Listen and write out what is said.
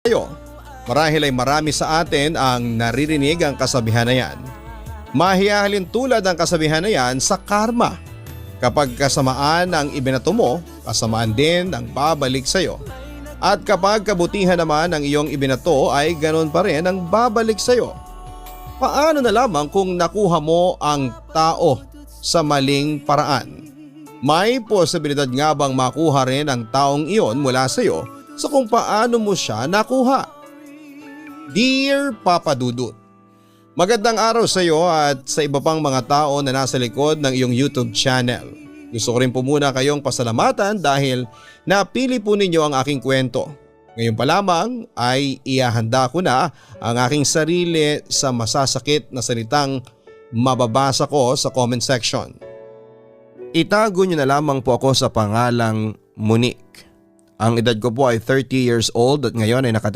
tayo. Marahil ay marami sa atin ang naririnig ang kasabihan na yan. Mahiyahalin tulad ang kasabihan na yan sa karma. Kapag kasamaan ang ibinato mo, kasamaan din ang babalik sa iyo. At kapag kabutihan naman ang iyong ibinato ay ganon pa rin ang babalik sa iyo. Paano na lamang kung nakuha mo ang tao sa maling paraan? May posibilidad nga bang makuha rin ang taong iyon mula sa iyo sa kung paano mo siya nakuha? Dear Papa Dudut, Magandang araw sa iyo at sa iba pang mga tao na nasa likod ng iyong YouTube channel. Gusto ko rin po muna kayong pasalamatan dahil napili po ninyo ang aking kwento. Ngayon pa lamang ay iahanda ko na ang aking sarili sa masasakit na salitang mababasa ko sa comment section. Itago niyo na lamang po ako sa pangalang Monique. Ang edad ko po ay 30 years old at ngayon ay nakatira